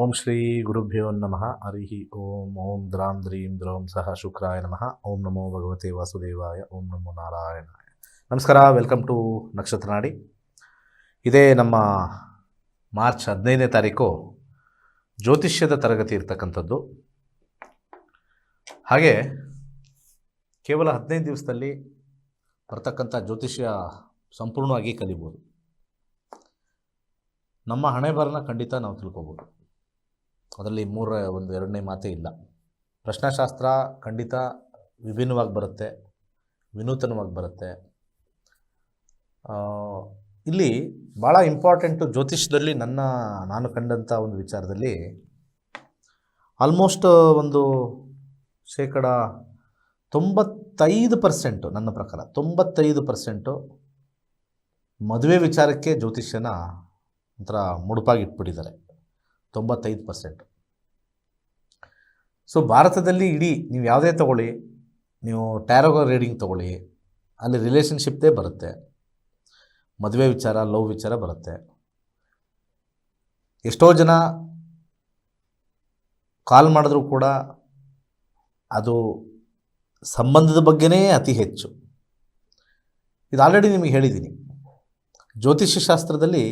ಓಂ ಶ್ರೀ ಗುರುಭ್ಯೋ ನಮಃ. ಹರಿ ಓಂ. ಓಂ ದ್ರಾಂ ದ್ರೀಂ ದ್ರೋಂ ಸಹ ಶುಕ್ರಾಯ ನಮಃ. ಓಂ ನಮೋ ಭಗವತೆ ವಾಸುದೇವಾಯ. ಓಂ ನಮೋ ನಾರಾಯಣಾಯ. ನಮಸ್ಕಾರ, ವೆಲ್ಕಮ್ ಟು ನಕ್ಷತ್ರ ನಾಡಿ ಇದೇ ನಮ್ಮ ಮಾರ್ಚ್ ಹದಿನೈದನೇ ತಾರೀಕು ಜ್ಯೋತಿಷ್ಯದ ತರಗತಿ ಇರ್ತಕ್ಕಂಥದ್ದು. ಹಾಗೆ ಕೇವಲ ಹದಿನೈದು ದಿವಸದಲ್ಲಿ ಬರ್ತಕ್ಕಂಥ ಜ್ಯೋತಿಷ್ಯ ಸಂಪೂರ್ಣವಾಗಿ ಕಲಿಬೋದು. ನಮ್ಮ ಹಣೆ ಬರನ ಖಂಡಿತ ನಾವು ತಿಳ್ಕೊಬೋದು. ಅದರಲ್ಲಿ ಮೂರ ಒಂದು ಎರಡನೇ ಮಾತೇ ಇಲ್ಲ. ಪ್ರಶ್ನಾಶಾಸ್ತ್ರ ಖಂಡಿತ ವಿಭಿನ್ನವಾಗಿ ಬರುತ್ತೆ, ವಿನೂತನವಾಗಿ ಬರುತ್ತೆ. ಇಲ್ಲಿ ಭಾಳ ಇಂಪಾರ್ಟೆಂಟು ಜ್ಯೋತಿಷ್ಯದಲ್ಲಿ ನನ್ನ, ನಾನು ಕಂಡಂಥ ಒಂದು ವಿಚಾರದಲ್ಲಿ ಆಲ್ಮೋಸ್ಟ್ ಒಂದು ಶೇಕಡ ತೊಂಬತ್ತೈದು ಪರ್ಸೆಂಟು ನನ್ನ ಪ್ರಕಾರ ತೊಂಬತ್ತೈದು ಪರ್ಸೆಂಟು ಮದುವೆ ವಿಚಾರಕ್ಕೆ ಜ್ಯೋತಿಷ್ಯನ ಒಂಥರ ಮುಡುಪಾಗಿಟ್ಬಿಟ್ಟಿದ್ದಾರೆ ತೊಂಬತ್ತೈದು ಪರ್ಸೆಂಟ್ ಸೊ ಭಾರತದಲ್ಲಿ ಇಡೀ ನೀವು ಯಾವುದೇ ತಗೊಳ್ಳಿ, ನೀವು ಟ್ಯಾರೋಗೋ ರೀಡಿಂಗ್ ತಗೊಳ್ಳಿ, ಅಲ್ಲಿ ರಿಲೇಷನ್ಶಿಪ್ದೇ ಬರುತ್ತೆ. ಮದುವೆ ವಿಚಾರ ಲವ್ ವಿಚಾರ ಬರುತ್ತೆ. ಎಷ್ಟೋ ಜನ ಕಾಲ್ ಮಾಡಿದ್ರೂ ಕೂಡ ಅದು ಸಂಬಂಧದ ಬಗ್ಗೆನೇ ಅತಿ ಹೆಚ್ಚು. ಇದು ಆಲ್ರೆಡಿ ನಿಮಗೆ ಹೇಳಿದ್ದೀನಿ. ಜ್ಯೋತಿಷ್ಯ ಶಾಸ್ತ್ರದಲ್ಲಿ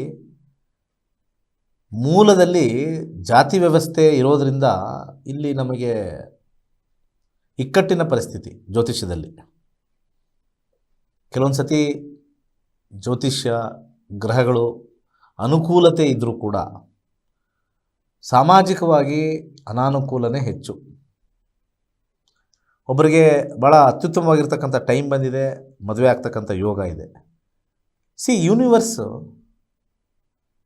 ಮೂಲದಲ್ಲಿ ಜಾತಿ ವ್ಯವಸ್ಥೆ ಇರೋದರಿಂದ ಇಲ್ಲಿ ನಮಗೆ ಇಕ್ಕಟ್ಟಿನ ಪರಿಸ್ಥಿತಿ ಜ್ಯೋತಿಷ್ಯದಲ್ಲಿ. ಕೆಲವೊಂದು ಸತಿ ಜ್ಯೋತಿಷ್ಯ, ಗ್ರಹಗಳು ಅನುಕೂಲತೆ ಇದ್ದರೂ ಕೂಡ ಸಾಮಾಜಿಕವಾಗಿ ಅನಾನುಕೂಲನೇ ಹೆಚ್ಚು. ಒಬ್ಬರಿಗೆ ಭಾಳ ಅತ್ಯುತ್ತಮವಾಗಿರ್ತಕ್ಕಂಥ ಟೈಮ್ ಬಂದಿದೆ, ಮದುವೆ ಆಗ್ತಕ್ಕಂಥ ಯೋಗ ಇದೆ. ಸಿ, ಯೂನಿವರ್ಸು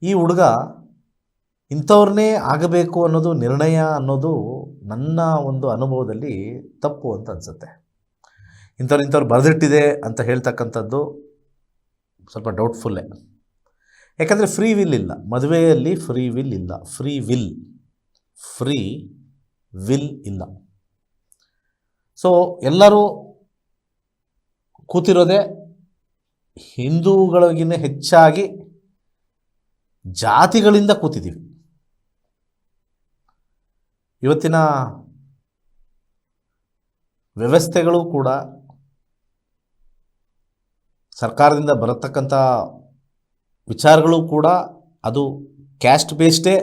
ಈ ಹುಡುಗ ಇಂಥವ್ರನ್ನೇ ಆಗಬೇಕು ಅನ್ನೋದು ನಿರ್ಣಯ ಅನ್ನೋದು ನನ್ನ ಒಂದು ಅನುಭವದಲ್ಲಿ ತಪ್ಪು ಅಂತ ಅನಿಸುತ್ತೆ. ಇಂಥವ್ರು ಇಂಥವ್ರು ಬರೆದಿಟ್ಟಿದೆ ಅಂತ ಹೇಳ್ತಕ್ಕಂಥದ್ದು ಸ್ವಲ್ಪ ಡೌಟ್ಫುಲ್ಲೇ ಯಾಕಂದರೆ ಫ್ರೀ ವಿಲ್ ಇಲ್ಲ. ಮದುವೆಯಲ್ಲಿ ಫ್ರೀ ವಿಲ್ ಇಲ್ಲ. ಫ್ರೀ ವಿಲ್ ಫ್ರೀ ವಿಲ್ ಇಲ್ಲ. ಸೊ ಎಲ್ಲರೂ ಕೂತಿರೋದೇ ಹಿಂದೂಗಳಿಗಿಂತ ಹೆಚ್ಚಾಗಿ ಜಾತಿಗಳಿಂದ ಕೂತಿದ್ದೀವಿ. ಇವತ್ತಿನ ವ್ಯವಸ್ಥೆಗಳು ಕೂಡ ಸರ್ಕಾರದಿಂದ ಬರತಕ್ಕಂಥ ವಿಚಾರಗಳು ಕೂಡ ಅದು ಕ್ಯಾಸ್ಟ್ ಬೇಸ್ಡೇ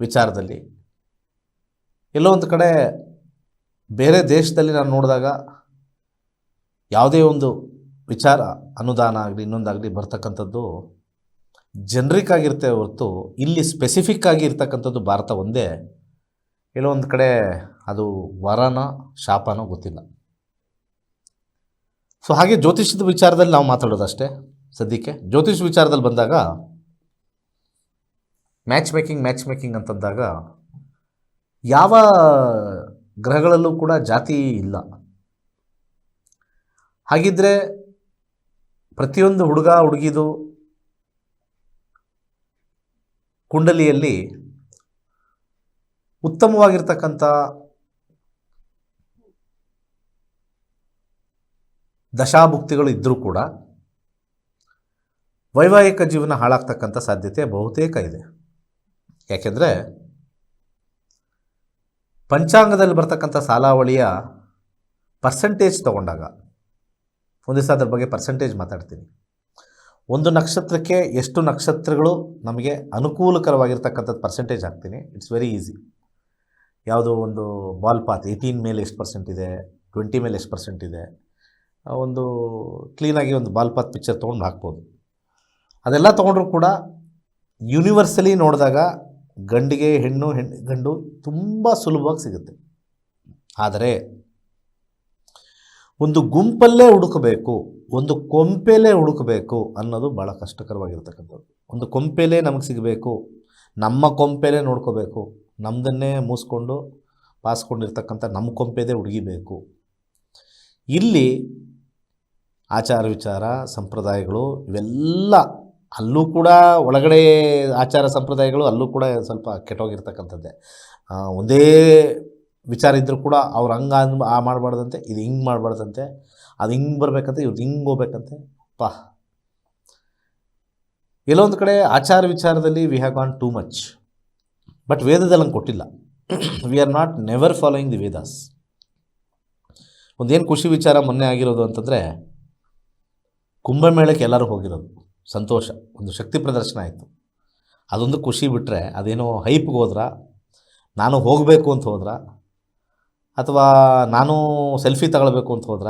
ವಿಚಾರದಲ್ಲಿ. ಎಲ್ಲೋ ಒಂದು ಕಡೆ ಬೇರೆ ದೇಶದಲ್ಲಿ ನಾನು ನೋಡಿದಾಗ ಯಾವುದೇ ಒಂದು ವಿಚಾರ, ಅನುದಾನ ಆಗಲಿ, ಇನ್ನೊಂದಾಗಲಿ ಬರ್ತಕ್ಕಂಥದ್ದು ಜನರಿಕ್ ಆಗಿರುತ್ತೆ ಹೊರತು, ಇಲ್ಲಿ ಸ್ಪೆಸಿಫಿಕ್ ಆಗಿ ಇರ್ತಕ್ಕಂಥದ್ದು ಭಾರತ ಒಂದೇ. ಒಂದು ಕಡೆ ಅದು ವರನ ಶಾಪನೋ ಗೊತ್ತಿಲ್ಲ. ಸೊ ಹಾಗೆ ಜ್ಯೋತಿಷ್ಯದ ವಿಚಾರದಲ್ಲಿ ನಾವು ಮಾತಾಡೋದಷ್ಟೇ ಸದ್ಯಕ್ಕೆ. ಜ್ಯೋತಿಷ್ ವಿಚಾರದಲ್ಲಿ ಬಂದಾಗ ಮ್ಯಾಚ್ ಮೇಕಿಂಗ್ ಮ್ಯಾಚ್ ಮೇಕಿಂಗ್ ಅಂತಂದಾಗ ಯಾವ ಗ್ರಹಗಳಲ್ಲೂ ಕೂಡ ಜಾತಿ ಇಲ್ಲ. ಹಾಗಿದ್ದರೆ ಪ್ರತಿಯೊಂದು ಹುಡುಗ, ಹುಡುಗಿದು ಕುಂಡಲಿಯಲ್ಲಿ ಉತ್ತಮವಾಗಿರ್ತಕ್ಕಂಥ ದಶಾಭುಕ್ತಿಗಳು ಇದ್ದರೂ ಕೂಡ ವೈವಾಹಿಕ ಜೀವನ ಹಾಳಾಗ್ತಕ್ಕಂಥ ಸಾಧ್ಯತೆ ಬಹುತೇಕ ಇದೆ. ಯಾಕೆಂದರೆ ಪಂಚಾಂಗದಲ್ಲಿ ಬರ್ತಕ್ಕಂಥ ಸಾಲಾವಳಿಯ ಪರ್ಸೆಂಟೇಜ್ ತಗೊಂಡಾಗ, ಒಂದು ದಿವಸ ಅದ್ರ ಬಗ್ಗೆ ಪರ್ಸೆಂಟೇಜ್ ಮಾತಾಡ್ತೀನಿ. ಒಂದು ನಕ್ಷತ್ರಕ್ಕೆ ಎಷ್ಟು ನಕ್ಷತ್ರಗಳು ನಮಗೆ ಅನುಕೂಲಕರವಾಗಿರ್ತಕ್ಕಂಥದ್ದು ಪರ್ಸೆಂಟೇಜ್ ಹಾಕ್ತೀನಿ. ಇಟ್ಸ್ ವೆರಿ ಈಸಿ ಯಾವುದೋ ಒಂದು ಬಾಲ್ ಪಾತ್ ಏಯ್ಟೀನ್ ಮೇಲೆ ಎಷ್ಟು ಪರ್ಸೆಂಟ್ ಇದೆ, ಟ್ವೆಂಟಿ ಮೇಲೆ ಎಷ್ಟು ಪರ್ಸೆಂಟ್ ಇದೆ ಒಂದು ಕ್ಲೀನಾಗಿ ಒಂದು ಬಾಲ್ ಪಾತ್ ಪಿಕ್ಚರ್ ತೊಗೊಂಡು ಹಾಕ್ಬೋದು. ಅದೆಲ್ಲ ತೊಗೊಂಡ್ರೂ ಕೂಡ ಯೂನಿವರ್ಸಲಿ ನೋಡಿದಾಗ ಗಂಡಿಗೆ ಹೆಣ್ಣು ಹೆಣ್ಣು ಗಂಡು ತುಂಬ ಸುಲಭವಾಗಿ ಸಿಗುತ್ತೆ. ಆದರೆ ಒಂದು ಗುಂಪಲ್ಲೇ ಹುಡುಕಬೇಕು, ಒಂದು ಕೊಂಪೆಲೇ ಹುಡುಕಬೇಕು ಅನ್ನೋದು ಭಾಳ ಕಷ್ಟಕರವಾಗಿರ್ತಕ್ಕಂಥದ್ದು. ಒಂದು ಕೊಂಪೆಲೇ ನಮಗೆ ಸಿಗಬೇಕು, ನಮ್ಮ ಕೊಂಪೆಲೇ ನೋಡ್ಕೋಬೇಕು ನಮ್ಮದನ್ನೇ ಮೂಸ್ಕೊಂಡು ಪಾಸ್ಕೊಂಡಿರ್ತಕ್ಕಂಥ ನಮ್ಮ ಕೊಂಪೆದೇ ಹುಡುಗಿಬೇಕು. ಇಲ್ಲಿ ಆಚಾರ ವಿಚಾರ, ಸಂಪ್ರದಾಯಗಳು ಇವೆಲ್ಲ ಅಲ್ಲೂ ಕೂಡ ಒಳಗಡೆ ಆಚಾರ ಸಂಪ್ರದಾಯಗಳು ಅಲ್ಲೂ ಕೂಡ ಸ್ವಲ್ಪ ಕೆಟ್ಟೋಗಿರ್ತಕ್ಕಂಥದ್ದೇ. ಒಂದೇ ವಿಚಾರ ಇದ್ದರೂ ಕೂಡ ಅವ್ರು ಹಂಗೆ ಅನ್ ಆ ಮಾಡಬಾರ್ದಂತೆ, ಇದು ಹಿಂಗೆ ಮಾಡಬಾರ್ದಂತೆ, ಅದು ಹಿಂಗೆ ಬರಬೇಕಂತೆ ಇವ್ರದ್ದು ಹಿಂಗೆ ಹೋಗ್ಬೇಕಂತೆ. ಪಾ. ಎಲ್ಲೊಂದು ಕಡೆ ಆಚಾರ ವಿಚಾರದಲ್ಲಿ we have gone too much. But ವೇದದಲ್ಲಿ ಹಂಗೆ ಕೊಟ್ಟಿಲ್ಲ. We are not never following the Vedas ಒಂದೇನು ಖುಷಿ ವಿಚಾರ ಮೊನ್ನೆ ಆಗಿರೋದು ಅಂತಂದರೆ ಕುಂಭಮೇಳಕ್ಕೆ ಎಲ್ಲರೂ ಹೋಗಿರೋದು. ಸಂತೋಷ. ಒಂದು ಶಕ್ತಿ ಪ್ರದರ್ಶನ ಆಯಿತು. ಅದೊಂದು ಖುಷಿ ಬಿಟ್ಟರೆ ಅದೇನೋ ಹೈಪ್ಗೆ ಹೋದ್ರ? ನಾನು ಹೋಗಬೇಕು ಅಂತ ಹೋದ್ರ? ಅಥವಾ ನಾನು ಸೆಲ್ಫಿ ತಗೊಳ್ಬೇಕು ಅಂತ ಹೋದ್ರ?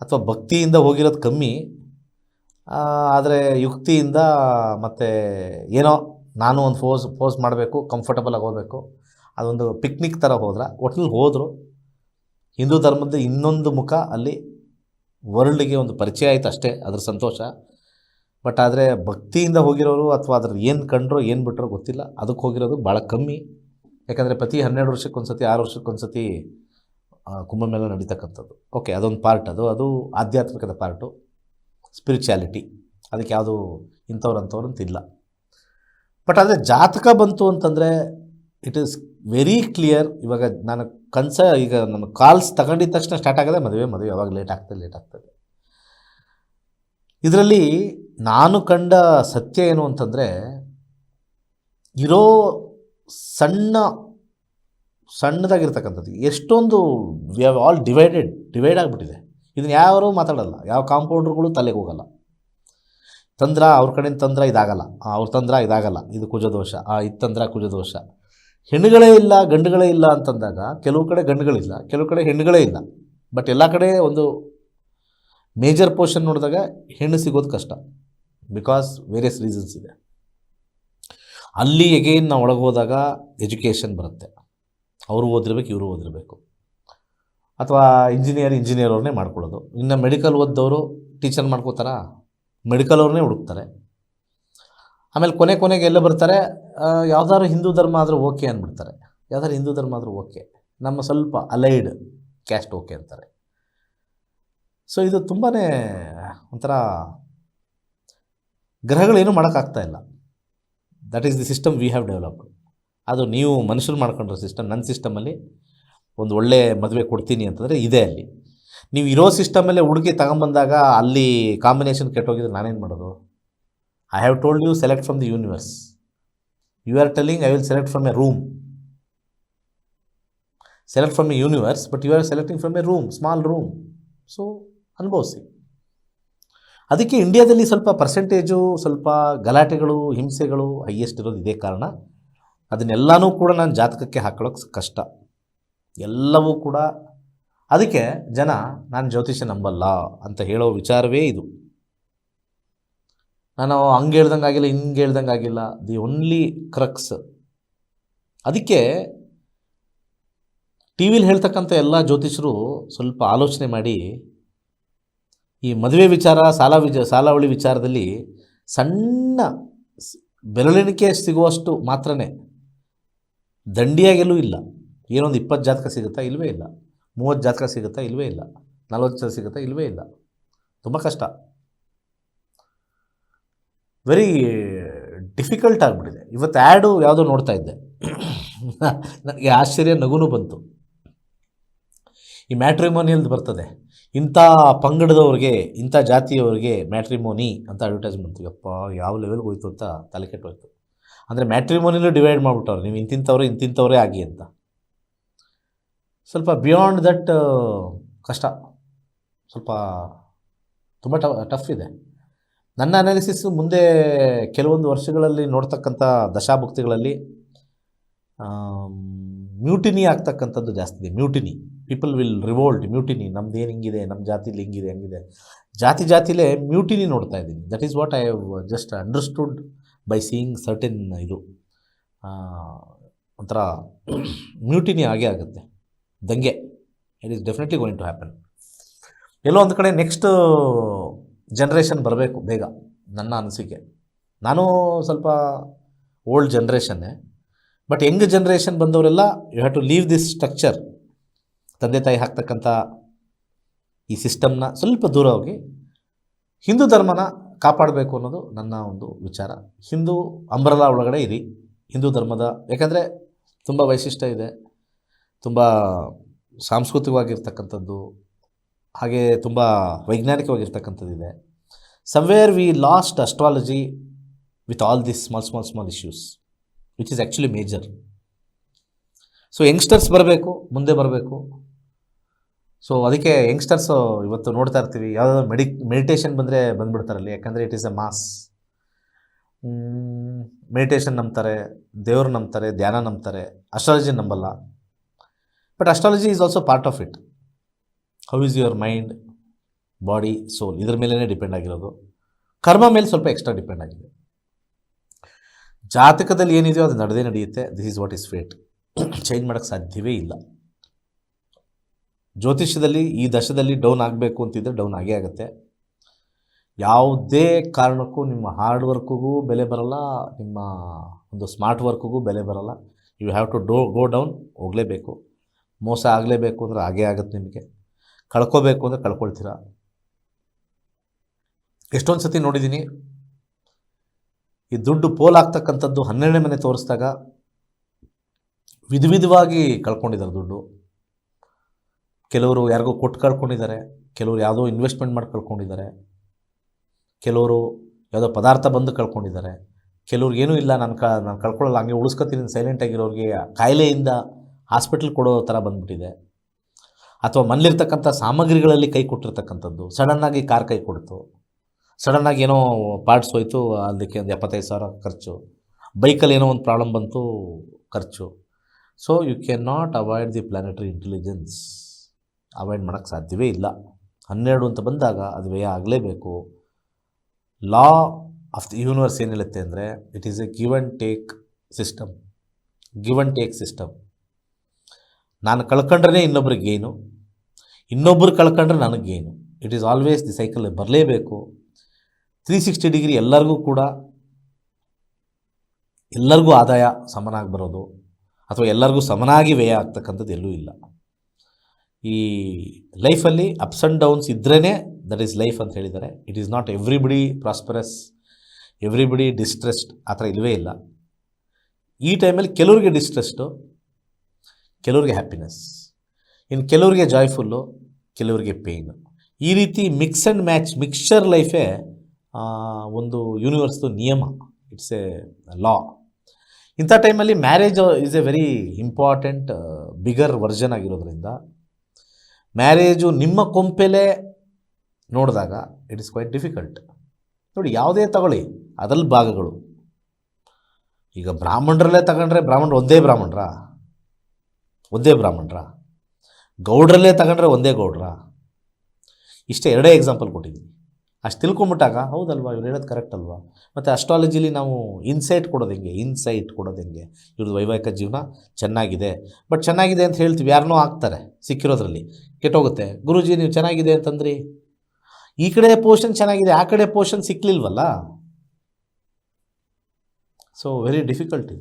ಅಥವಾ ಭಕ್ತಿಯಿಂದ ಹೋಗಿರೋದು ಕಮ್ಮಿ ಆದರೆ ಯುಕ್ತಿಯಿಂದ ಮತ್ತು ಏನೋ ನಾನು ಒಂದು ಫೋಸ್ ಪೋಸ್ ಮಾಡಬೇಕು ಕಂಫರ್ಟಬಲಾಗಿ ಹೋಗಬೇಕು. ಅದೊಂದು ಪಿಕ್ನಿಕ್ ಥರ ಹೋದ್ರೆ ಒಟ್ಟಿನಲ್ಲಿ ಹೋದರು, ಹಿಂದೂ ಧರ್ಮದ ಇನ್ನೊಂದು ಮುಖ ಅಲ್ಲಿ ವರ್ಲ್ಡ್ಗೆ ಒಂದು ಪರಿಚಯ ಆಯಿತು ಅಷ್ಟೇ, ಅದ್ರ ಸಂತೋಷ. ಬಟ್ ಆದರೆ ಭಕ್ತಿಯಿಂದ ಹೋಗಿರೋರು ಅಥವಾ ಅದ್ರ ಏನು ಕಂಡ್ರೋ, ಏನು ಬಿಟ್ಟರೋ ಗೊತ್ತಿಲ್ಲ. ಅದಕ್ಕೆ ಹೋಗಿರೋದು ಭಾಳ ಕಮ್ಮಿ. ಯಾಕಂದರೆ ಪ್ರತಿ ಹನ್ನೆರಡು ವರ್ಷಕ್ಕೊಂದು ಸತಿ ಆರು ವರ್ಷಕ್ಕೊಂದು ಸತಿ ಕುಂಭ ಕುಂಭಮೇಳ ನಡೀತಕ್ಕಂಥದ್ದು. ಓಕೆ ಅದೊಂದು ಪಾರ್ಟ್ ಅದು. ಅದು ಆಧ್ಯಾತ್ಮಿಕದ ಪಾರ್ಟು ಸ್ಪಿರಿಚುಯಾಲಿಟಿ ಅದಕ್ಕೆ ಯಾವುದು ಇಂಥವ್ರು ಅಂಥವ್ರು ಅಂತ ಇಲ್ಲ. ಬಟ್ ಆದರೆ ಜಾತಕ ಬಂತು ಅಂತಂದರೆ ಇಟ್ ಈಸ್ ವೆರಿ ಕ್ಲಿಯರ್ ಇವಾಗ ನಾನು ಕನ್ಸ ಈಗ ನನ್ನ ಕಾಲ್ಸ್ ತಗೊಂಡಿದ್ದ ತಕ್ಷಣ ಸ್ಟಾರ್ಟ್ ಆಗದೆ ಮದುವೆ ಮದುವೆ ಯಾವಾಗ ಲೇಟ್ ಆಗ್ತದೆ ಲೇಟ್ ಆಗ್ತದೆ. ಇದರಲ್ಲಿ ನಾನು ಕಂಡ ಸತ್ಯ ಏನು ಅಂತಂದರೆ ಇರೋ ಸಣ್ಣ, ಸಣ್ಣದಾಗಿರ್ತಕ್ಕಂಥದ್ದು. ಎಷ್ಟೊಂದು we have all divided divide ಆಗಿಬಿಟ್ಟಿದೆ. ಇದನ್ನು ಯಾರೂ ಮಾತಾಡಲ್ಲ. ಯಾವ ಕಾಂಪೌಂಡ್ರುಗಳು ತಲೆಗೆ ಹೋಗಲ್ಲ. ತಂದ್ರ ಅವ್ರ ಕಡೆಯಿಂದ ತಂದ್ರ ಇದಾಗಲ್ಲ. ಅವ್ರು ತಂದ್ರ ಇದಾಗಲ್ಲ. ಇದು ಕುಜದೋಷ. ಆ, ಇದು ತಂದ್ರ ಕುಜದೋಷ. ಹೆಣ್ಣುಗಳೇ ಇಲ್ಲ, ಗಂಡುಗಳೇ ಇಲ್ಲ ಅಂತಂದಾಗ ಕೆಲವು ಕಡೆ ಗಂಡುಗಳಿಲ್ಲ, ಕೆಲವು ಕಡೆ ಹೆಣ್ಣುಗಳೇ ಇಲ್ಲ. ಬಟ್ ಎಲ್ಲ ಕಡೆ ಒಂದು ಮೇಜರ್ ಪೋರ್ಷನ್ ನೋಡಿದಾಗ ಹೆಣ್ಣು ಸಿಗೋದು ಕಷ್ಟ. ಬಿಕಾಸ್ ವೇರಿಯಸ್ ರೀಸನ್ಸ್ ಇದೆ. ಅಲ್ಲಿ ಎಗೇನ್ ನಾವು ಒಳಗೆ ಹೋದಾಗ ಎಜುಕೇಷನ್ ಬರುತ್ತೆ. ಅವರು ಓದಿರ್ಬೇಕು, ಇವರು ಓದಿರಬೇಕು. ಅಥವಾ ಇಂಜಿನಿಯರ್ ಇಂಜಿನಿಯರ್ ಅವ್ರನ್ನೇ ಮಾಡ್ಕೊಳ್ಳೋದು. ಇನ್ನು ಮೆಡಿಕಲ್ ಓದಿದವರು ಟೀಚರ್ ಮಾಡ್ಕೋತಾರಾ? ಮೆಡಿಕಲ್ ಅವ್ರನ್ನೇ ಹುಡುಕ್ತಾರೆ. ಆಮೇಲೆ ಕೊನೆ ಕೊನೆಗೆ ಎಲ್ಲ ಬರ್ತಾರೆ ಯಾವ್ದಾದ್ರು ಹಿಂದೂ ಧರ್ಮ ಆದರೂ ಓಕೆ ಅಂದ್ಬಿಡ್ತಾರೆ. ಯಾವ್ದಾದ್ರು ಹಿಂದೂ ಧರ್ಮ ಆದರೂ ಓಕೆ ನಮ್ಮ ಸ್ವಲ್ಪ ಅಲೈಡ್ ಕ್ಯಾಸ್ಟ್ ಓಕೆ ಅಂತಾರೆ. ಸೊ ಇದು ತುಂಬಾ ಒಂಥರ ಗ್ರಹಗಳೇನು ಮಾಡೋಕ್ಕಾಗ್ತಾ ಇಲ್ಲ. That is the system we have developed ಅದು ನೀವು ಮನುಷ್ಯರು ಮಾಡ್ಕೊಂಡ್ರೆ ಸಿಸ್ಟಮ್ ನನ್ನ ಸಿಸ್ಟಮಲ್ಲಿ ಒಂದು ಒಳ್ಳೆ ಮದುವೆ ಕೊಡ್ತೀನಿ ಅಂತಂದರೆ ಇದೆ ಅಲ್ಲಿ. ನೀವು ಇರೋ ಸಿಸ್ಟಮಲ್ಲೇ ಹುಡುಗಿ ತಗೊಂಬಂದಾಗ ಅಲ್ಲಿ ಕಾಂಬಿನೇಷನ್ ಕೆಟ್ಟೋಗಿದ್ರೆ ನಾನೇನು ಮಾಡೋದು? I have told you select from the universe you are telling I will select from a room select from a universe but you are selecting from a room small room so ಅನುಭವಿಸಿ. ಅದಕ್ಕೆ ಇಂಡಿಯಾದಲ್ಲಿ ಸ್ವಲ್ಪ percentage ಸ್ವಲ್ಪ ಗಲಾಟೆಗಳು, ಹಿಂಸೆಗಳು highest ಇರೋದು ಇದೇ ಕಾರಣ. ಅದನ್ನೆಲ್ಲನೂ ಕೂಡ ನಾನು ಜಾತಕಕ್ಕೆ ಹಾಕೊಳ್ಳೋಕೆ ಕಷ್ಟ. ಎಲ್ಲವೂ ಕೂಡ ಅದಕ್ಕೆ ಜನ, ನಾನು ಜ್ಯೋತಿಷ್ಯ ನಂಬಲ್ಲ ಅಂತ ಹೇಳೋ ವಿಚಾರವೇ ಇದು. ನಾನು ಹಂಗೆ ಹೇಳ್ದಂಗೆ ಆಗಿಲ್ಲ, ಹಿಂಗೆ ಹೇಳ್ದಂಗೆ ಆಗಿಲ್ಲ. The only crux. ಅದಕ್ಕೆ ಟಿ ವಿಲಿ ಹೇಳ್ತಕ್ಕಂಥ ಎಲ್ಲ ಜ್ಯೋತಿಷರು ಸ್ವಲ್ಪ ಆಲೋಚನೆ ಮಾಡಿ, ಈ ಮದುವೆ ವಿಚಾರ, ಸಾಲ ವಿಜ, ಸಾಲಾವಳಿ ವಿಚಾರದಲ್ಲಿ ಸಣ್ಣ ಬೆರಳೆಣಿಕೆ ಸಿಗುವಷ್ಟು ಮಾತ್ರನೇ. ದಂಡಿಯಾಗೆಲ್ಲೂ ಇಲ್ಲ. ಏನೊಂದು ಇಪ್ಪತ್ತು ಜಾತಕ ಸಿಗುತ್ತಾ ಇಲ್ಲವೇ ಇಲ್ಲ. ಮೂವತ್ತು ಜಾತಕ ಸಿಗುತ್ತಾ ಇಲ್ಲವೇ ಇಲ್ಲ? ನಲ್ವತ್ತು ಜಾತಕ ಸಿಗುತ್ತಾ ಇಲ್ಲವೇ ಇಲ್ಲ? ತುಂಬ ಕಷ್ಟ. ವೆರಿ ಡಿಫಿಕಲ್ಟ್ ಆಗಿಬಿಟ್ಟಿದೆ. ಇವತ್ತು ಆ್ಯಡು ಯಾವುದೋ ನೋಡ್ತಾ ಇದ್ದೆ. ನನಗೆ ಆಶ್ಚರ್ಯ ನಗುನು ಬಂತು. ಈ ಮ್ಯಾಟ್ರಿಮೋನಿಯಲ್ದು ಬರ್ತದೆ. ಇಂಥ ಪಂಗಡದವ್ರಿಗೆ, ಇಂಥ ಜಾತಿಯವ್ರಿಗೆ ಮ್ಯಾಟ್ರಿಮೋನಿ ಅಂತ ಅಡ್ವರ್ಟೈಸ್ಮೆಂಟ್ ಯಪ್ಪ, ಯಾವ ಲೆವೆಲ್ಗೆ ಹೋಯ್ತು ಅಂತ ತಲೆ ಕೆಟ್ಟೋಯ್ತು. ಅಂದರೆ ಮ್ಯಾಟ್ರಿಮೋನಿಲೂ ಡಿವೈಡ್ ಮಾಡಿಬಿಟ್ಟವ್ರು. ನೀವು ಇಂತಿಂಥವ್ರೆ, ಇಂತಿಂಥವ್ರೇ ಆಗಿ ಅಂತ. ಸ್ವಲ್ಪ ಬಿಯಾಂಡ್ ದಟ್ ಕಷ್ಟ. ಸ್ವಲ್ಪ ತುಂಬ ಟಫ್ ಇದೆ. ನನ್ನ ಅನಾಲಿಸಿಸ್ ಮುಂದೆ ಕೆಲವೊಂದು ವರ್ಷಗಳಲ್ಲಿ ನೋಡ್ತಕ್ಕಂಥ ದಶಾಭುಕ್ತಿಗಳಲ್ಲಿ ಮ್ಯೂಟಿನಿ ಆಗ್ತಕ್ಕಂಥದ್ದು ಜಾಸ್ತಿ ಇದೆ. Mutiny people will revolt mutiny ನಮ್ದು ಏನು ಹಿಂಗಿದೆ? ನಮ್ಮ ಜಾತಿಲಿ ಹಿಂಗಿದೆ, ಹಂಗಿದೆ. ಜಾತಿ ಜಾತಿಲೇ ಮ್ಯೂಟಿನಿ ನೋಡ್ತಾ ಇದ್ದೀನಿ. That is what I have just understood by seeing certain ಇದು. ಒಂಥರ ಮ್ಯೂಟಿನಿ ಆಗೇ ಆಗುತ್ತೆ. ದಂಗೆ. It is definitely going to happen ಎಲ್ಲೋ ಒಂದು ಕಡೆ ನೆಕ್ಸ್ಟ್ ಜನ್ರೇಷನ್ ಬರಬೇಕು ಬೇಗ, ನನ್ನ ಅನಿಸಿಕೆ. ನಾನು ಸ್ವಲ್ಪ ಓಲ್ಡ್ ಜನ್ರೇಷನ್ನೇ ಬಟ್ ಯಂಗ್ ಜನ್ರೇಷನ್ ಬಂದವರೆಲ್ಲ you have to leave this structure ತಂದೆ ತಾಯಿ ಹಾಕ್ತಕ್ಕಂಥ ಈ ಸಿಸ್ಟಮ್ನ ಸ್ವಲ್ಪ ದೂರ ಹೋಗಿ, ಹಿಂದೂ ಧರ್ಮನ ಕಾಪಾಡಬೇಕು ಅನ್ನೋದು ನನ್ನ ಒಂದು ವಿಚಾರ. ಹಿಂದೂ ಅಂಬ್ರಲಾ ಒಳಗಡೆ ಇರಿ, ಹಿಂದೂ ಧರ್ಮದ, ಯಾಕಂದರೆ ತುಂಬ ವೈಶಿಷ್ಟ್ಯ ಇದೆ. ತುಂಬ ಸಾಂಸ್ಕೃತಿಕವಾಗಿರ್ತಕ್ಕಂಥದ್ದು, ಹಾಗೆ ತುಂಬ ವೈಜ್ಞಾನಿಕವಾಗಿರ್ತಕ್ಕಂಥದ್ದಿದೆ. Somewhere we lost astrology with all this small small small issues which is actually major so youngsters ಬರಬೇಕು, ಮುಂದೆ ಬರಬೇಕು. ಸೊ ಅದಕ್ಕೆ ಯಂಗ್ಸ್ಟರ್ಸು ಇವತ್ತು ನೋಡ್ತಾ ಇರ್ತೀವಿ. ಯಾವುದಾದ್ರು ಮೆಡಿ ಮೆಡಿಟೇಷನ್ ಬಂದರೆ ಬಂದುಬಿಡ್ತಾರಲ್ಲಿ, ಯಾಕಂದರೆ it is a mass meditation ನಂಬ್ತಾರೆ, ದೇವ್ರು ನಂಬ್ತಾರೆ, ಧ್ಯಾನ ನಂಬ್ತಾರೆ. ಅಸ್ಟ್ರಾಲಜಿ ನಂಬಲ್ಲ. But astrology is also part of it how is your mind body soul ಇದ್ರ ಮೇಲೇ ಡಿಪೆಂಡ್ ಆಗಿರೋದು. ಕರ್ಮ ಮೇಲೆ ಸ್ವಲ್ಪ ಎಕ್ಸ್ಟ್ರಾ ಡಿಪೆಂಡ್ ಆಗಿದೆ. ಜಾತಕದಲ್ಲಿ ಏನಿದೆಯೋ ಅದು ನಡೆದೇ ನಡೆಯುತ್ತೆ. This is what is fate change ಮಾಡೋಕ್ಕೆ ಸಾಧ್ಯವೇ ಇಲ್ಲ. ಜ್ಯೋತಿಷ್ಯದಲ್ಲಿ ಈ ದಶದಲ್ಲಿ ಡೌನ್ ಆಗಬೇಕು ಅಂತಿದ್ರೆ ಡೌನ್ ಆಗೇ ಆಗುತ್ತೆ. ಯಾವುದೇ ಕಾರಣಕ್ಕೂ ನಿಮ್ಮ ಹಾರ್ಡ್ ವರ್ಕ್ಗೂ ಬೆಲೆ ಬರಲ್ಲ. ನಿಮ್ಮ ಒಂದು ಸ್ಮಾರ್ಟ್ ವರ್ಕಿಗೂ ಬೆಲೆ ಬರಲ್ಲ. You have to do go down ಹೋಗಲೇಬೇಕು. ಮೋಸ ಆಗಲೇಬೇಕು ಅಂದರೆ ಹಾಗೇ ಆಗುತ್ತೆ ನಿಮಗೆ. ಕಳ್ಕೋಬೇಕು ಅಂದರೆ ಕಳ್ಕೊಳ್ತೀರ? ಎಷ್ಟೊಂದು ಸತಿ ನೋಡಿದ್ದೀನಿ ಈ ದುಡ್ಡು ಪೋಲಾಗ್ತಕ್ಕಂಥದ್ದು ಹನ್ನೆರಡನೇ ಮನೆ ತೋರಿಸಿದಾಗ ವಿಧ ವಿಧವಾಗಿ ಕಳ್ಕೊಂಡಿದ್ದಾರೆ ದುಡ್ಡು. ಕೆಲವರು ಯಾರಿಗೋ ಕೊಟ್ಟು ಕಳ್ಕೊಂಡಿದ್ದಾರೆ, ಕೆಲವರು ಯಾವುದೋ ಇನ್ವೆಸ್ಟ್ಮೆಂಟ್ ಮಾಡಿ ಕಳ್ಕೊಂಡಿದ್ದಾರೆ, ಕೆಲವರು ಯಾವುದೋ ಪದಾರ್ಥ ಬಂದು ಕಳ್ಕೊಂಡಿದ್ದಾರೆ, ಕೆಲವ್ರಿಗೆ ಏನೂ ಇಲ್ಲ, ನಾನು ಕ, ನಾನು ಕಳ್ಕೊಳ್ಳಲ್ಲ, ಹಂಗೆ ಉಳಿಸ್ಕೊತೀನಿ ಸೈಲೆಂಟ್ ಆಗಿರೋರಿಗೆ ಕಾಯಿಲೆಯಿಂದ ಹಾಸ್ಪಿಟ್ಲ್ ಕೊಡೋ ಥರ ಬಂದ್ಬಿಟ್ಟಿದೆ. ಅಥವಾ ಮನೇಲಿರ್ತಕ್ಕಂಥ ಸಾಮಗ್ರಿಗಳಲ್ಲಿ ಕೈ ಕೊಟ್ಟಿರ್ತಕ್ಕಂಥದ್ದು. ಸಡನ್ನಾಗಿ ಕಾರ್ ಕೈ ಕೊಡ್ತು. ಸಡನ್ನಾಗಿ ಏನೋ ಪಾರ್ಟ್ಸ್ ಹೋಯ್ತು ಅದಕ್ಕೆ ಒಂದು ಎಪ್ಪತ್ತೈದು ಸಾವಿರ ಖರ್ಚು. ಬೈಕಲ್ಲಿ ಏನೋ ಒಂದು ಪ್ರಾಬ್ಲಮ್ ಬಂತು, ಖರ್ಚು. So you can not avoid the planetary intelligence avoid ಮಾಡೋಕ್ಕೆ ಸಾಧ್ಯವೇ ಇಲ್ಲ. ಹನ್ನೆರಡು ಅಂತ ಬಂದಾಗ ಅದು ವ್ಯಯ ಆಗಲೇಬೇಕು. ಲಾ ಆಫ್ ದಿ ಯೂನಿವರ್ಸ್ ಏನು ಹೇಳುತ್ತೆ ಅಂದರೆ it is a give and take system give and take system ನಾನು ಕಳ್ಕೊಂಡ್ರೆ ಇನ್ನೊಬ್ರಿಗೆ ಗೇನು ಇನ್ನೊಬ್ರು ಕಳ್ಕೊಂಡ್ರೆ ನನಗೆ gain it is always the cycle ಬರಲೇಬೇಕು. ತ್ರೀ ಸಿಕ್ಸ್ಟಿ ಡಿಗ್ರಿ ಎಲ್ಲರಿಗೂ ಕೂಡ ಎಲ್ಲರಿಗೂ ಆದಾಯ ಸಮನಾಗಿ ಬರೋದು. ಅಥವಾ ಎಲ್ಲರಿಗೂ ಸಮನಾಗಿ ವ್ಯಯ ಆಗ್ತಕ್ಕಂಥದ್ದು ಎಲ್ಲೂ ಇಲ್ಲ. ಈ ಲೈಫಲ್ಲಿ ಅಪ್ಸ್ ಆ್ಯಂಡ್ ಡೌನ್ಸ್ ಇದ್ರೇ ದಟ್ ಈಸ್ ಲೈಫ್ ಅಂತ ಹೇಳಿದ್ದಾರೆ. It is not everybody prosperous everybody distressed ಆ ಥರ ಇಲ್ಲವೇ ಇಲ್ಲ. ಈ ಟೈಮಲ್ಲಿ ಕೆಲವ್ರಿಗೆ ಡಿಸ್ಟ್ರೆಸ್ಟು ಕೆಲವ್ರಿಗೆ ಹ್ಯಾಪಿನೆಸ್ ಇನ್ನು ಕೆಲವ್ರಿಗೆ ಜಾಯ್ಫುಲ್ಲು ಕೆಲವ್ರಿಗೆ ಪೇಯ್ನು ಈ ರೀತಿ ಮಿಕ್ಸ್ ಆ್ಯಂಡ್ ಮ್ಯಾಚ್ ಮಿಕ್ಸ್ಚರ್ ಲೈಫೇ ಒಂದು ಯೂನಿವರ್ಸ್ದು ನಿಯಮ ಇಟ್ಸ್ ಎ ಲಾ ಇಂಥ ಟೈಮಲ್ಲಿ marriage is a very important bigger version ಆಗಿರೋದ್ರಿಂದ ಮ್ಯಾರೇಜು ನಿಮ್ಮ ಕೊಂಪೆಲೆ ನೋಡಿದಾಗ ಇಟ್ ಇಸ್ ಕ್ವೈಟ್ ಡಿಫಿಕಲ್ಟ್ ನೋಡಿ, ಯಾವುದೇ ತಗೊಳ್ಳಿ, ಅದರಲ್ಲಿ ಭಾಗಗಳು. ಈಗ ಬ್ರಾಹ್ಮಣರಲ್ಲೇ ತಗೊಂಡ್ರೆ ಬ್ರಾಹ್ಮಣರು ಒಂದೇ ಬ್ರಾಹ್ಮಣರ? ಒಂದೇ ಬ್ರಾಹ್ಮಣರ? ಗೌಡ್ರಲ್ಲೇ ತಗೊಂಡ್ರೆ ಒಂದೇ ಗೌಡ್ರ? ಇಷ್ಟೇ ಎರಡೇ ಎಕ್ಸಾಂಪಲ್ ಕೊಟ್ಟಿದ್ದೀನಿ. ಅಷ್ಟು ತಿಳ್ಕೊಂಬಿಟ್ಟಾಗ ಹೌದಲ್ವಾ, ಇವ್ರು ಹೇಳೋದು ಕರೆಕ್ಟ್ ಅಲ್ವಾ? ಮತ್ತು ಅಸ್ಟ್ರಾಲಜಿಲಿ ನಾವು ಇನ್ಸೈಟ್ ಕೊಡೋದು ಹೆಂಗೆ? ಇನ್ಸೈಟ್ ಕೊಡೋದು ಹೆಂಗೆ? ಇವ್ರದ್ದು ವೈವಾಹಿಕ ಜೀವನ ಚೆನ್ನಾಗಿದೆ. ಬಟ್ ಚೆನ್ನಾಗಿದೆ ಅಂತ ಹೇಳ್ತೀವಿ ಯಾರನ್ನೂ ಆಗ್ತಾರೆ ಸಿಕ್ಕಿರೋದ್ರಲ್ಲಿ. ಕೆಟ್ಟೋಗುತ್ತೆ. ಗುರುಜಿ, ನೀವು ಚೆನ್ನಾಗಿದೆ ಅಂತಂದ್ರಿ? ಈ ಕಡೆ ಪೋರ್ಷನ್ ಚೆನ್ನಾಗಿದೆ, ಆ ಕಡೆ portion ಸಿಕ್ಕಲಿಲ್ವಲ್ಲ so very difficult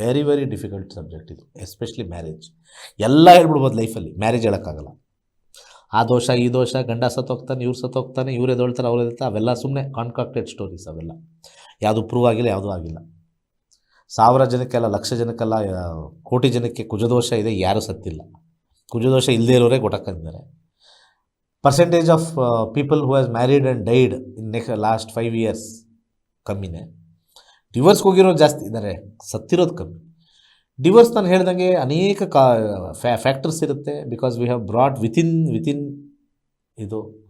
very very difficult subject ಇದು ಎಸ್ಪೆಷಲಿ ಮ್ಯಾರೇಜ್ ಎಲ್ಲ ಹೇಳ್ಬಿಡ್ಬೋದು ಲೈಫಲ್ಲಿ ಮ್ಯಾರೇಜ್ ಹೇಳೋಕ್ಕಾಗಲ್ಲ. ಆ ದೋಷ, ಈ ದೋಷ, ಗಂಡ ಸತ್ತೋಗ್ತಾನೆ ಇವ್ರು ಸತ್ತೋಗ್ತಾನೆ ಇವ್ರು ಎದೊಳ್ತಾರೆ ಅವ್ರು ಎದ್ದಾರೆ ಅವೆಲ್ಲ ಸುಮ್ಮನೆ ಕಾನ್ಕಾಕ್ಟೆಡ್ ಸ್ಟೋರೀಸ್ ಅವೆಲ್ಲ. ಯಾವುದು ಪ್ರೂವ್ ಆಗಿಲ್ಲ, ಯಾವುದೂ ಆಗಿಲ್ಲ. ಸಾವಿರ ಜನಕ್ಕೆಲ್ಲ, ಲಕ್ಷ ಜನಕ್ಕೆಲ್ಲ ಕೋಟಿ ಜನಕ್ಕೆ ಕುಜದೋಷ ಇದೆ, ಯಾರೂ ಸತ್ತಿಲ್ಲ. ಕುಜದೋಷ ಇಲ್ಲದೇ ಇರೋರೇ ಗೊತ್ತಾಕಿದ್ದಾರೆ percentage of people who has married and died in next last five years ಕಮ್ಮಿನೇ. ಡಿವೋರ್ಸ್ಗೆ ಹೋಗಿರೋರು ಜಾಸ್ತಿ ಇದ್ದಾರೆ ಸತ್ತಿರೋದು ಕಮ್ಮಿ. ಡಿವೋರ್ಸ್ ನಾನು ಹೇಳ್ದಂಗೆ ಅನೇಕ ಕಾ ಫ್ಯಾ ಫ್ಯಾಕ್ಟರ್ಸ್ ಇರುತ್ತೆ because we have broad within within ಇದು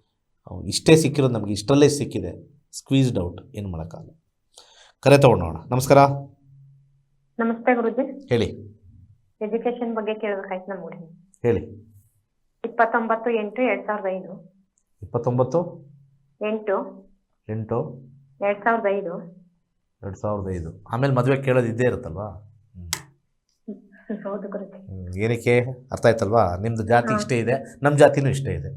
ಇಷ್ಟೇ ಸಿಕ್ಕಿರೋದು ನಮಗೆ ಇಷ್ಟರಲ್ಲೇ ಸಿಕ್ಕಿದೆ. ಸ್ಕ್ವೀಸ್ಡ್ ಔಟ್ ಏನು ಮಾಡೋಕ್ಕಾಗಲ್ಲ. ಕರೆ ತೊಗೊಂಡೋಣ ನಮಸ್ಕಾರ. ನಮಸ್ತೆ ಗುರುಜಿ. ಹೇಳಿ. ಎಜುಕೇಶನ್ ಬಗ್ಗೆ ಕೇಳಬೇಕಾಯ್ತು ನಮ್ಗೆ ಹೇಳಿ. ಇಪ್ಪತ್ತೊಂಬತ್ತು ಎಂಟು ಎರಡ್ ಸಾವಿರದ ಐದು. ಇಪ್ಪತ್ತೊಂಬತ್ತು? ಎಂಟು. ಎಂಟು. ಎರಡ್ ಸಾವಿರದ ಐದು. ಎರಡು ಸಾವಿರದ ಐದು. ಆಮೇಲೆ ಮದುವೆ ಕೇಳೋದು ಇದ್ದೇ ಇರುತ್ತಲ್ವಾ? ಏನಕ್ಕೆ? ಅರ್ಥ ಆಯ್ತಲ್ವಾ? ನಿಮ್ಮದು ಜಾತಿ. ಇಷ್ಟೇ ಇದೆ ನಮ್ಮ ಜಾತಿನೂ ಇಷ್ಟೇ ಇದೆ.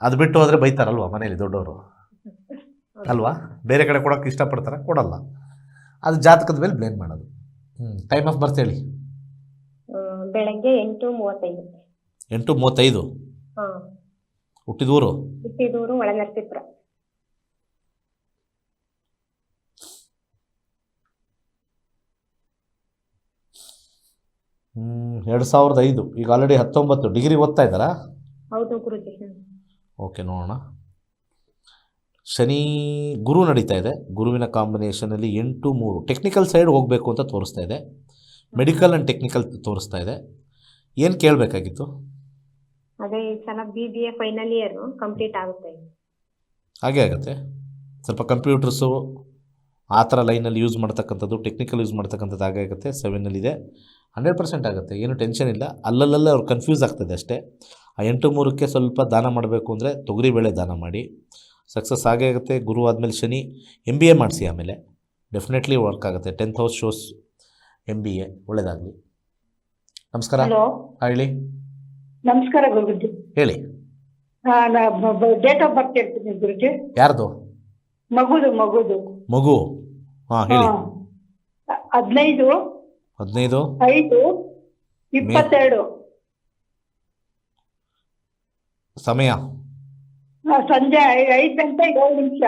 ಅದು ಬಿಟ್ಟು ಹೋದರೆ ಬೈತಾರಲ್ವಾ ಮನೇಲಿ ದೊಡ್ಡವರು? ಅಲ್ವಾ? ಬೇರೆ ಕಡೆ ಕೊಡೋಕ್ಕೆ ಇಷ್ಟಪಡ್ತಾರೆ ಕೊಡಲ್ಲ. ಅದು ಜಾತಕದ ಮೇಲೆ ಬ್ಲೇಮ್ ಮಾಡೋದು. ಹ್ಞೂ ಟೈಮ್ ಆಫ್ ಬರ್ತ್ ಹೇಳಿ. ಬೆಳಗ್ಗೆ ಎಂಟು ಮೂವತ್ತೈದು. ಎಂಟು ಮೂವತ್ತೈದು? ಹುಟ್ಟಿದೂರು? ಹುಟ್ಟಿದೂರು ಒಳನರಸೀಪುರ ಎರಡು ಸಾವಿರದ ಐದು. ಈಗ ಆಲ್ರೆಡಿ ಹತ್ತೊಂಬತ್ತು. ಡಿಗ್ರಿ ಓದ್ತಾ ಇದ್ದಾರಾ? ಹೌದು ಗುರುಜಿ. ಹ್ಮ್. ಓಕೆ ನೋಡೋಣ. ಶನಿ ಗುರು ನಡೀತಾ ಇದೆ. ಗುರುವಿನ ಕಾಂಬಿನೇಷನಲ್ಲಿ ಎಂಟು ಮೂರು. ಟೆಕ್ನಿಕಲ್ ಸೈಡ್ ಹೋಗಬೇಕು ಅಂತ ತೋರಿಸ್ತಾ ಇದೆ. ಮೆಡಿಕಲ್ ಆ್ಯಂಡ್ ಟೆಕ್ನಿಕಲ್ ತೋರಿಸ್ತಾ ಇದೆ. ಏನು ಕೇಳಬೇಕಾಗಿತ್ತು? ಅದೇ ಸಲ B B A final year complete ಆಗುತ್ತೆ. ಹಾಗೆ ಆಗುತ್ತೆ. ಸ್ವಲ್ಪ ಕಂಪ್ಯೂಟರ್ಸು ಆ ಥರ ಲೈನಲ್ಲಿ ಯೂಸ್ ಮಾಡ್ತಕ್ಕಂಥದ್ದು ಟೆಕ್ನಿಕಲ್ ಯೂಸ್ ಮಾಡ್ತಕ್ಕಂಥದ್ದು ಹಾಗೆ ಆಗುತ್ತೆ. ಸೆವೆನಲ್ಲಿದೆ ಹಂಡ್ರೆಡ್ ಪರ್ಸೆಂಟ್ ಆಗುತ್ತೆ ಏನು ಟೆನ್ಷನ್ ಇಲ್ಲ. ಅಲ್ಲಲ್ಲೇ ಅವ್ರು ಕನ್ಫ್ಯೂಸ್ ಆಗ್ತದೆ ಅಷ್ಟೇ. ಆ ಎಂಟು ಮೂರಕ್ಕೆ ಸ್ವಲ್ಪ ದಾನ ಮಾಡಬೇಕು ಅಂದರೆ ತೊಗರಿಬೇಳೆ ದಾನ ಮಾಡಿ. ಸಕ್ಸಸ್ ಆಗೇ ಆಗುತ್ತೆ ಗುರು ಆದಮೇಲೆ ಶನಿ. ಎಂ ಬಿ ಎ ಮಾಡಿಸಿ ಆಮೇಲೆ. ಡೆಫಿನೆಟ್ಲಿ ವರ್ಕ್ ಆಗುತ್ತೆ. Tenth house shows M B A ಒಳ್ಳೇದಾಗಲಿ. ನಮಸ್ಕಾರ. ಹೇಳಿ. ನಮಸ್ಕಾರ ಗುರುಜಿ. ಹೇಳಿ. ಡೇಟ್ ಆಫ್ ಬರ್ತ್ ಹೇಳ್ತೀನಿ ಗುರುಜಿ. ಯಾರ್ದು? ಮಗುದು ಮಗುದು. ಮಗು. ಹಾಂ ಹೇಳಿ. ಹದಿನೈದು. ಹದಿನೈದು ಐದು ಇಪ್ಪತ್ತೆರಡು. ಸಮಯ? ಸಂಜೆ ಐದು ಗಂಟೆ ಏಳು ನಿಮಿಷ.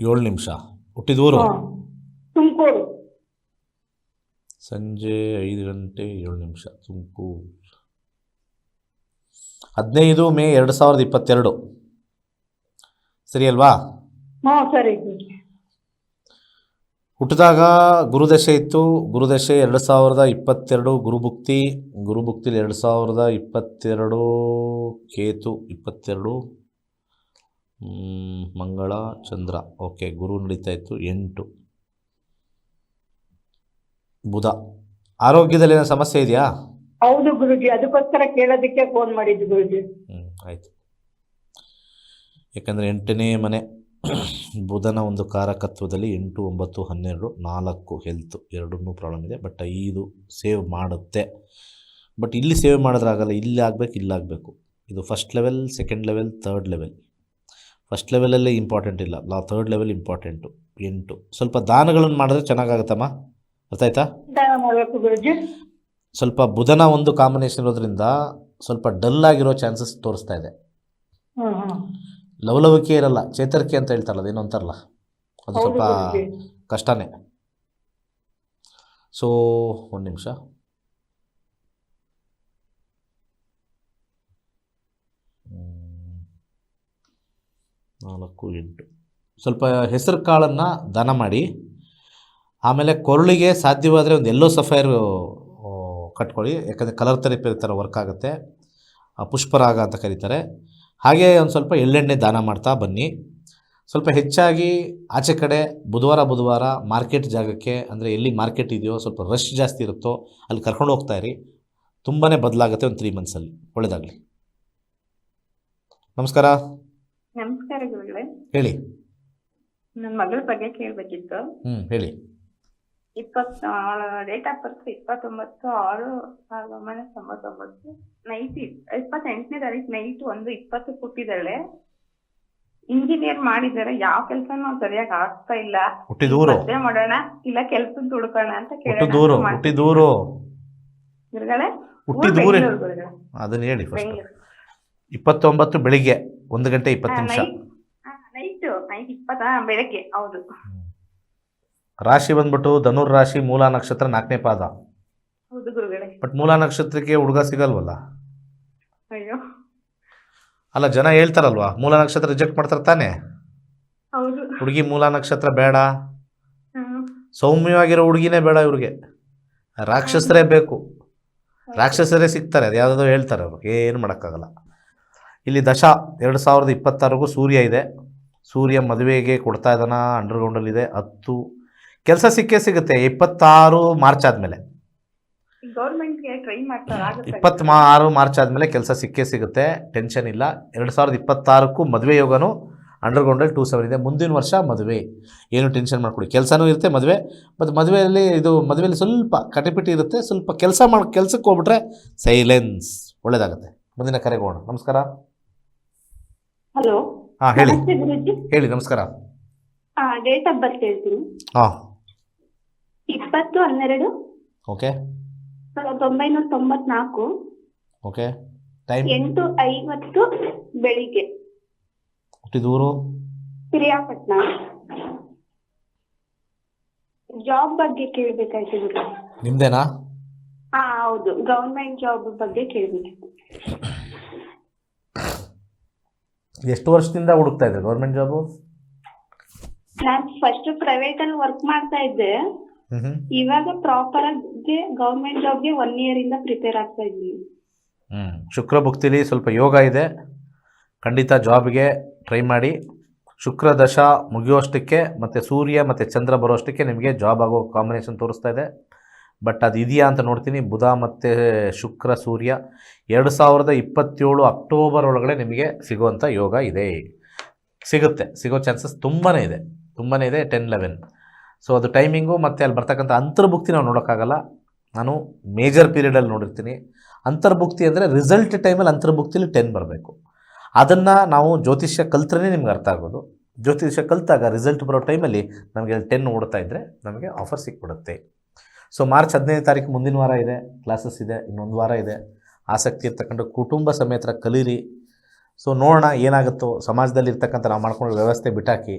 ಏಳು ನಿಮಿಷ. ಹುಟ್ಟಿದೂರು ತುಮಕೂರು. ಸಂಜೆ ಐದು ಗಂಟೆ ಏಳು ನಿಮಿಷ ತುಮಕೂರು. ಹದಿನೈದು ಮೇ ಎರಡು ಸಾವಿರದ ಇಪ್ಪತ್ತೆರಡು. ಸರಿ ಅಲ್ವಾ? ಹಾಂ ಸರಿ. ಹುಟ್ಟಿದಾಗ ಗುರುದಶೆ ಇತ್ತು. ಗುರುದಶೆ ಎರಡು ಸಾವಿರದ ಇಪ್ಪತ್ತೆರಡು ಗುರುಭುಕ್ತಿ. ಗುರುಭುಕ್ತಿಲಿ ಎರಡು ಸಾವಿರದ ಇಪ್ಪತ್ತೆರಡು ಕೇತು ಇಪ್ಪತ್ತೆರಡು. ಮಂಗಳ ಚಂದ್ರ. ಓಕೆ ಗುರು ನಡೀತಾ ಇತ್ತು. ಎಂಟು. ಬುಧ. ಆರೋಗ್ಯದಲ್ಲಿ ಏನೋ ಸಮಸ್ಯೆ ಇದೆಯಾ? ಹೌದು ಗುರುಜಿ ಅದಕ್ಕೋಸ್ಕರ ಕೇಳೋದಕ್ಕೆ ಫೋನ್ ಮಾಡಿದ್ದು ಗುರುಜಿ. ಹ್ಞೂ ಆಯಿತು. ಯಾಕಂದರೆ ಎಂಟನೇ ಮನೆ. ಬುಧನ ಒಂದು ಕಾರಕತ್ವದಲ್ಲಿ ಎಂಟು, ಒಂಬತ್ತು, ಹನ್ನೆರಡು, ನಾಲ್ಕು ಹೆಲ್ತ್ ಎರಡನ್ನೂ ಪ್ರಾಬ್ಲಮ್ ಇದೆ. ಬಟ್ ಐದು ಸೇವ್ ಮಾಡುತ್ತೆ. ಬಟ್ ಇಲ್ಲಿ ಸೇವ್ ಮಾಡೋದ್ರಾಗಲ್ಲ, ಇಲ್ಲಿ ಆಗಬೇಕು ಇಲ್ಲಿ ಆಗಬೇಕು. ಇದು first level second level third level first ಲೆವೆಲಲ್ಲೇ important ಇಲ್ಲ. ಲಾ ಥರ್ಡ್ ಲೆವೆಲ್ ಇಂಪಾರ್ಟೆಂಟು ಎಂಟು. ಸ್ವಲ್ಪ ದಾನಗಳನ್ನು ಮಾಡಿದ್ರೆ ಚೆನ್ನಾಗಾಗುತ್ತಮ್ಮ? ಅರ್ಥ ಆಯ್ತಾ ಸ್ವಲ್ಪ ಬುಧನ ಒಂದು ಕಾಂಬಿನೇಷನ್ ಇರೋದ್ರಿಂದ ಸ್ವಲ್ಪ ಡಲ್ ಆಗಿರೋ ಚಾನ್ಸಸ್ ತೋರಿಸ್ತಾ ಇದೆ. ಲವಲವಿಕೆ ಇರಲ್ಲ ಚೇತರಿಕೆ ಅಂತ ಹೇಳ್ತಾರಲ್ಲ ಅದೇನೋ ಅಂತಾರಲ್ಲ? ಅದು ಸ್ವಲ್ಪ. ಕಷ್ಟನೇ. ಸೊ ಒಂದು ನಿಮಿಷ. ನಾಲ್ಕು ಎಂಟು. ಸ್ವಲ್ಪ ಹೆಸರು ಕಾಳನ್ನು ದಾನ ಮಾಡಿ. ಆಮೇಲೆ ಕೊರಳಿಗೆ ಸಾಧ್ಯವಾದರೆ ಒಂದು ಎಲ್ಲೋ ಸಫೈರ್ ಕಟ್ಕೊಳ್ಳಿ. ಯಾಕಂದರೆ ಕಲರ್ ಥೆರಪಿ ಥರ ವರ್ಕ್ ಆಗುತ್ತೆ. ಆ ಪುಷ್ಪರಾಗ ಅಂತ ಕರೀತಾರೆ. ಹಾಗೆ ಒಂದು ಸ್ವಲ್ಪ ಎಳ್ಳೆಣ್ಣೆ ದಾನ ಮಾಡ್ತಾ ಬನ್ನಿ. ಸ್ವಲ್ಪ ಹೆಚ್ಚಾಗಿ ಆಚೆ ಕಡೆ ಬುಧವಾರ ಬುಧವಾರ ಮಾರ್ಕೆಟ್ ಜಾಗಕ್ಕೆ ಅಂದರೆ ಎಲ್ಲಿ ಮಾರ್ಕೆಟ್ ಇದೆಯೋ ಸ್ವಲ್ಪ ರಶ್ ಜಾಸ್ತಿ ಇರುತ್ತೋ ಅಲ್ಲಿ ಕರ್ಕೊಂಡು ಹೋಗ್ತಾ ಇರಿ. ತುಂಬಾ ಬದಲಾಗುತ್ತೆ ಒಂದು ತ್ರೀ ಮಂತ್ಸಲ್ಲಿ ಒಳ್ಳೆಯದಾಗಲಿ ನಮಸ್ಕಾರ. ನಮಸ್ಕಾರ ಹೇಳಿ. ನನ್ನ ಮಗಳ ಬಗ್ಗೆ ಕೇಳಬೇಕಿತ್ತು. ಹ್ಞೂ ಹೇಳಿ. ಇಪ್ಪತ್ತು ಅವಳ ಡೇಟ್ ಆಫ್ ಬರ್ತ್ ಇಪ್ಪತ್ತೊಂಬತ್ತು ಆರು ಸಾವಿರದ ಒಂಬೈನೂರ ತೊಂಬತ್ತೊಂಬತ್ತು ನೈಟ್ ಇಪ್ಪತ್ತೆಂಟನೇ ತಾರೀಕು ನೈಟ್ ಒಂದು ಇಪ್ಪತ್ತು ಹುಟ್ಟಿದಾಳೆ ಇಂಜಿನಿಯರ್ ಮಾಡಿದ್ದಾರೆ ಯಾವ ಕೆಲಸನೂ ಸರಿಯಾಗಿ ಆಗ್ತಾ ಇಲ್ಲ. ಹುಟ್ಟಿದೂರು. ಮದ್ವೆ ಮಾಡೋಣ ಇಲ್ಲ ಕೆಲ್ಸ ಹುಡುಕೋಣ ಅಂತ ಹುಟ್ಟಿದೂರು ಹುಟ್ಟಿದೂರು. ಗುರುಗಳೇ ಅದನ್ನು ಹೇಳಿ ಇಪ್ಪತ್ತೊಂಬತ್ತು ಬೆಳಿಗ್ಗೆ ಒಂದು ಗಂಟೆ ಇಪ್ಪತ್ತು ನಿಮಿಷ. ನೈಟ್ ನೈಟ್ ಇಪ್ಪತ್ತ ಬೆಳಗ್ಗೆ ಹೌದು. ರಾಶಿ ಬಂದ್ಬಿಟ್ಟು ಧನುರ್ ರಾಶಿ ಮೂಲ ನಕ್ಷತ್ರ ನಾಲ್ಕನೇ ಪಾದ. ಬಟ್ ಮೂಲ ನಕ್ಷತ್ರಕ್ಕೆ ಹುಡುಗ ಸಿಗಲ್ವಲ್ಲ? ಅಲ್ಲ ಜನ ಹೇಳ್ತಾರಲ್ವಾ ಮೂಲ ನಕ್ಷತ್ರ ರಿಜೆಕ್ಟ್ ಮಾಡ್ತಾರೆ ತಾನೆ? ಹುಡುಗಿ ಮೂಲ ನಕ್ಷತ್ರ ಬೇಡ. ಸೌಮ್ಯವಾಗಿರೋ ಹುಡುಗಿನೇ ಬೇಡ ಇವ್ರಿಗೆ. ರಾಕ್ಷಸರೇ ಬೇಕು. ರಾಕ್ಷಸರೇ ಸಿಗ್ತಾರೆ ಅದು ಯಾವುದೋ ಹೇಳ್ತಾರೆ ಅವರು ಏನು ಮಾಡೋಕ್ಕಾಗಲ್ಲ. ಇಲ್ಲಿ ದಶ ಎರಡು ಸಾವಿರದ ಇಪ್ಪತ್ತಾರಿಗೂ ಸೂರ್ಯ ಇದೆ. ಸೂರ್ಯ ಮದುವೆಗೆ ಕೊಡ್ತಾ ಇದ್ದಾನ? ಅಂಡರ್ಗ್ರೌಂಡಲ್ಲಿದೆ ಹತ್ತು ಕೆಲಸ ಸಿಕ್ಕೇ ಸಿಗುತ್ತೆ. ಇಪ್ಪತ್ತಾರು ಮಾರ್ಚ್ ಆದಮೇಲೆ. ಇಪ್ಪತ್ತಾರು ಮಾರ್ಚ್ ಆದಮೇಲೆ ಕೆಲಸ ಸಿಕ್ಕೇ ಸಿಗುತ್ತೆ. ಟೆನ್ಷನ್ ಇಲ್ಲ. ಎರಡು ಸಾವಿರದ ಇಪ್ಪತ್ತಾರಕ್ಕೂ ಮದುವೆ ಯೋಗನೂ ಅಂಡರ್ಗ್ರೌಂಡಲ್ಲಿ ಟೂ ಸೆವೆನ್ ಇದೆ. ಮುಂದಿನ ವರ್ಷ ಮದುವೆ. ಏನು ಟೆನ್ಷನ್ ಮಾಡ್ಕೊಡಿ. ಕೆಲಸನೂ ಇರುತ್ತೆ ಮದುವೆ. ಮತ್ತು ಮದುವೆಯಲ್ಲಿ ಇದು ಮದುವೆಯಲ್ಲಿ ಸ್ವಲ್ಪ ಕಟಿಪಿಟಿ ಇರುತ್ತೆ. ಸ್ವಲ್ಪ ಕೆಲಸ ಮಾಡಿ ಕೆಲಸಕ್ಕೆ ಹೋಗ್ಬಿಟ್ರೆ ಸೈಲೆನ್ಸ್. ಒಳ್ಳೇದಾಗುತ್ತೆ. ಮುಂದಿನ ಕರೆಗೆ ಹೋಗೋಣ. ನಮಸ್ಕಾರ. ಹಲೋ. ಹಾಂ ಹೇಳಿ. ಹೇಳಿ ನಮಸ್ಕಾರ. ಡೇಟ್ ಆಫ್ ಬರ್ತ್ ಹೇಳ್ತೀನಿ. ಹಾಂ. ಇಪ್ಪತ್ತು ಹನ್ನೆರಡು. ಓಕೆ ಸಾವಿರದ ಒಂಬೈನೂರ ತೊಂಬತ್ನಾಲ್ಕು. ಓಕೆ ಟೈಮ್ ಎಂಟು ಐವತ್ತು ಬೆಳಿಗ್ಗೆ. ಹುಟ್ಟಿದೂರು? ಪಿರಿಯಾಪಟ್ನ ಜಾಬ್ ಬಗ್ಗೆ ಕೇಳಬೇಕಾಯ್ತು ಗುರು ನಿಮ್ಮದೇನಾ ಹಾ ಹೌದು. ಗೌರ್ಮೆಂಟ್ ಜಾಬ್ ಬಗ್ಗೆ ಕೇಳಬೇಕು ಎಷ್ಟು ವರ್ಷದಿಂದ ಹುಡುಕ್ತಾ ಇದ್ದೆ ಗೌರ್ಮೆಂಟ್ ಜಾಬ್ ನಾನ್ ಫಸ್ಟ್ ಪ್ರೈವೇಟ್ ಅಲ್ಲಿ ವರ್ಕ್ ಮಾಡ್ತಾ ಇದ್ದೆ. ಇವಾಗ ಪ್ರಾಪರ್ ಆಗಿ ಗೌರ್ಮೆಂಟ್ ಜಾಬ್ಗೆ ಒನ್ ಇಯರ್ ಇಂದ ಪ್ರಿಪೇರ್ ಆಗ್ತಾ ಇದ್ದೀನಿ ಹ್ಮ್. ಶುಕ್ರ ಭಕ್ತಿಲಿ ಸ್ವಲ್ಪ ಯೋಗ ಇದೆ. ಖಂಡಿತ ಜಾಬ್ಗೆ ಟ್ರೈ ಮಾಡಿ. ಶುಕ್ರ ದಶ ಮುಗಿಯೋಷ್ಟಕ್ಕೆ ಮತ್ತು ಸೂರ್ಯ ಮತ್ತು ಚಂದ್ರ ಬರೋಷ್ಟಕ್ಕೆ ನಿಮಗೆ ಜಾಬ್ ಆಗೋ ಕಾಂಬಿನೇಷನ್ ತೋರಿಸ್ತಾ ಇದೆ. ಬಟ್ ಅದು ಇದೆಯಾ ಅಂತ ನೋಡ್ತೀನಿ. ಬುಧ ಮತ್ತು ಶುಕ್ರ ಸೂರ್ಯ. ಎರಡು ಸಾವಿರದ ಇಪ್ಪತ್ತೇಳು ಅಕ್ಟೋಬರ್ ಒಳಗಡೆ ನಿಮಗೆ ಸಿಗುವಂಥ ಯೋಗ ಇದೆ. ಸಿಗುತ್ತೆ. ಸಿಗೋ ಚಾನ್ಸಸ್ ತುಂಬಾ ಇದೆ. ತುಂಬಾ ಇದೆ. ಟೆನ್ ಲೆವೆನ್ ಸೊ ಅದು ಟೈಮಿಂಗು ಮತ್ತು ಅಲ್ಲಿ ಬರ್ತಕ್ಕಂಥ ಅಂತರ್ಭುಕ್ತಿ ನಾವು ನೋಡೋಕ್ಕಾಗಲ್ಲ. ನಾನು ಮೇಜರ್ ಪೀರಿಯಡಲ್ಲಿ ನೋಡಿರ್ತೀನಿ. ಅಂತರ್ಭುಕ್ತಿ ಅಂದರೆ ರಿಸಲ್ಟ್ ಟೈಮಲ್ಲಿ ಅಂತರ್ಭುಕ್ತಿಲಿ ಟೆನ್ ಬರಬೇಕು. ಅದನ್ನು ನಾವು ಜ್ಯೋತಿಷ್ಯ ಕಲ್ತ್ರೇ ನಿಮ್ಗೆ ಅರ್ಥ ಆಗೋದು. ಜ್ಯೋತಿಷ್ಯ ಕಲ್ತಾಗ ರಿಸಲ್ಟ್ ಬರೋ ಟೈಮಲ್ಲಿ ನಮಗೆ ಅಲ್ಲಿ ಟೆನ್ ಓಡ್ತಾ ಇದ್ದರೆ ನಮಗೆ ಆಫರ್ ಸಿಕ್ಬಿಡುತ್ತೆ. ಸೊ ಮಾರ್ಚ್ ಹದಿನೈದು ತಾರೀಕು ಮುಂದಿನ ವಾರ ಇದೆ. ಕ್ಲಾಸಸ್ ಇದೆ. ಇನ್ನೊಂದು ವಾರ ಇದೆ. ಆಸಕ್ತಿ ಇರ್ತಕ್ಕಂಥ ಕುಟುಂಬ ಸಮೇತರ ಕಲೀರಿ. ಸೊ ನೋಡೋಣ ಏನಾಗುತ್ತೋ. ಸಮಾಜದಲ್ಲಿ ಇರ್ತಕ್ಕಂಥ ನಾವು ಮಾಡ್ಕೊಳ್ಳೋ ವ್ಯವಸ್ಥೆ ಬಿಟ್ಟಾಕಿ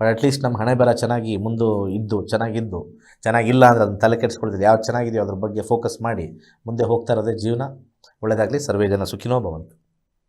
ಬಟ್ ಅಟ್ಲೀಸ್ಟ್ ನಮ್ಮ ಹಣೆ ಬರ ಚೆನ್ನಾಗಿ ಮುಂದೆ ಇದ್ದು, ಚೆನ್ನಾಗಿದ್ದು, ಚೆನ್ನಾಗಿಲ್ಲ ಅಂದರೆ ಅದನ್ನು ತಲೆ ಕೆಡಿಸ್ಕೊಳ್ತಿದ್ದೆ ಯಾವ್ದು ಚೆನ್ನಾಗಿದೆಯೋ ಅದ್ರ ಬಗ್ಗೆ ಫೋಕಸ್ ಮಾಡಿ ಮುಂದೆ ಹೋಗ್ತಾ ಇರೋದೇ ಜೀವನ. ಒಳ್ಳೆಯದಾಗಲಿ ಸರ್ವೇ ಜನ ಸುಖಿನೋ ಭವಂತು.